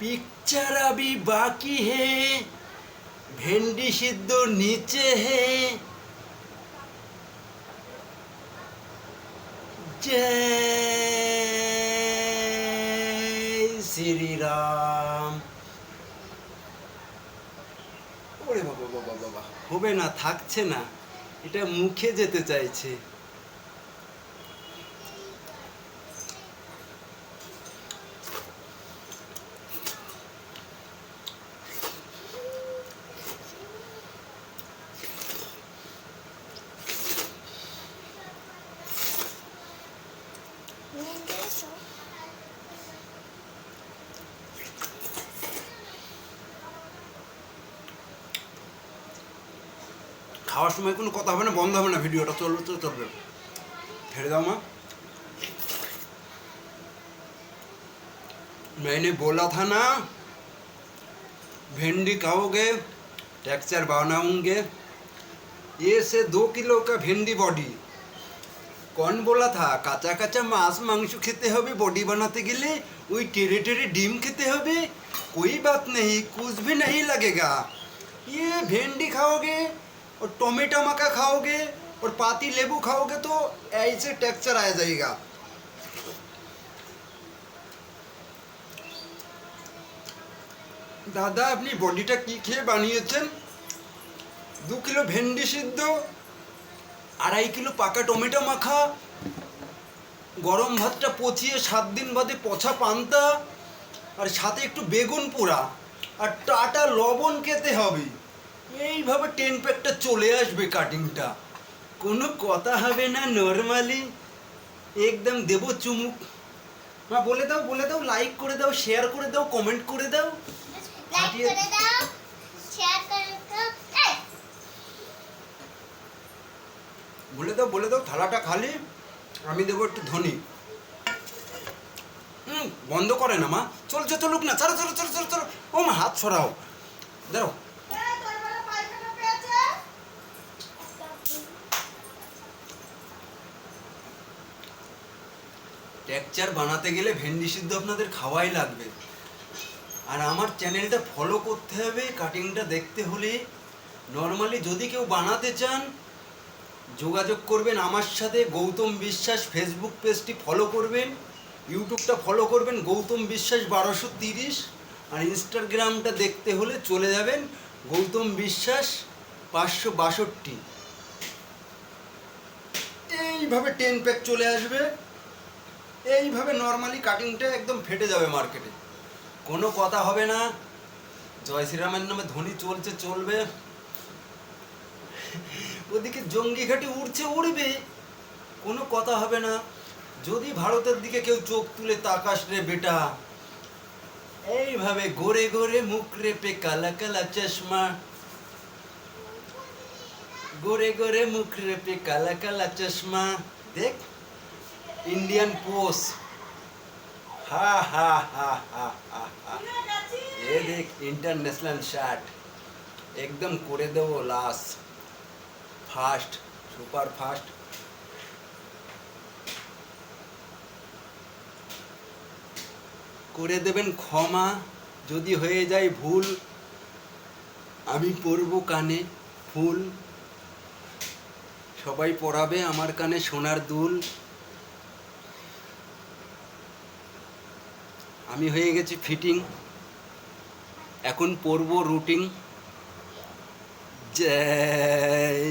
Picture अभी बाकी है भेंडी सिद्ध नीचे है जय श्री রাম ওরে বাবা বাবা বাবা হবে না থাকছে না এটা মুখে যেতে চাইছে খাওয়ার সময় কোনো কথা হবে না বন্ধ হবে না ভিডিওটা চলবে তো চলবে ছেড়ে দাও মা मैंने बोला था ना भिंडी खाओगे टेक्सचर बनाऊंगे ये से दो किलो का भिंडी बॉडी कौन बोला था কাঁচা কাঁচা মাছ মাংস খেতে হবে বডি বানাতে গেলে ওই টেরে টেরে ডিম খেতে হবে कोई बात नहीं कुछ भी नहीं लगेगा ये भिंडी खाओगे और टोमेटो मका खाओगे और पाती लेबू खाओगे तो ऐसे टेक्सचर आ जाएगा দাদা আপনি বডিটা কি খেয়ে বানিয়েছেন দু কিলো ভেন্ডি সিদ্ধ আড়াই কিলো পাকা টমেটো মাখা গরম ভাতটা পচিয়ে সাত দিন বাদে পচা পান্তা আর সাথে একটু বেগুন পোড়া আর টাটা লবণ খেতে হবে এইভাবে টেন প্যাকটা চলে আসবে কাটিংটা। কোনো কথা হবে না নর্মালি একদম দেব চুমুক। মা বলে দাও বলে দাও লাইক করে দাও শেয়ার করে দাও কমেন্ট করে দাও। লাইক ফাটিয়ে- করে দাও শেয়ার করে দাও বলে দাও বলে দাও থালাটা খালি আমি দেবো একটু ধনী। হুম বন্ধ করে না মা। চলছে চলুক না চলো চলো চলো চলো চলো। ও মা হাত সরাও। দাঁড়াও। টেকচার বানাতে গেলে ভেন্ডি সিদ্ধ আপনাদের খাওয়াই লাগবে। আর আমার চ্যানেলটা ফলো করতে হবে কাটিংটা দেখতে হলে। নর্মালি যদি কেউ বানাতে চান, যোগাযোগ করবেন আমার সাথে, গৌতম বিশ্বাস ফেসবুক পেজটি ফলো করবেন ইউটিউবটা ফলো করবেন, গৌতম বিশ্বাস বারোশো তিরিশ। আর ইনস্টাগ্রামটা দেখতে হলে চলে যাবেন, গৌতম বিশ্বাস পাঁচশো বাষট্টি। এইভাবে টেন প্যাক চলে আসবে। এইভাবে নর্মালি কাটিংটা একদম ফেটে যাবে মার্কেটে কোনো কথা হবে না। জয় শ্রীরামের নামে ধ্বনি চলছে, চলবে। ওদিকে জঙ্গি ঘাটি উড়ছে, উড়বে। কোনো কথা হবে না। যদি ভারতের দিকে কেউ চোখ তুলে তাকাস রে বেটা, এইভাবে গোরে গোরে মুখ রেপে কালা কালা চশমা। গোরে গোরে মুখ রেপে কালা কালা চশমা। দেখ इंडियन पोस्ट हा हा हा हा हा हा ये देख इंटरनेशनल शर्ट एकदम করে দেবো লাস ফাস্ট সুপার ফাস্ট করে দেবেন ক্ষমা যদি হয়ে যায় ভুল আমি পরব কানে ফুল সবাই পরাবে আমার কানে সোনার দুল আমি হয়ে গেছি ফিটিং। এখন পরব রুটিং জয়।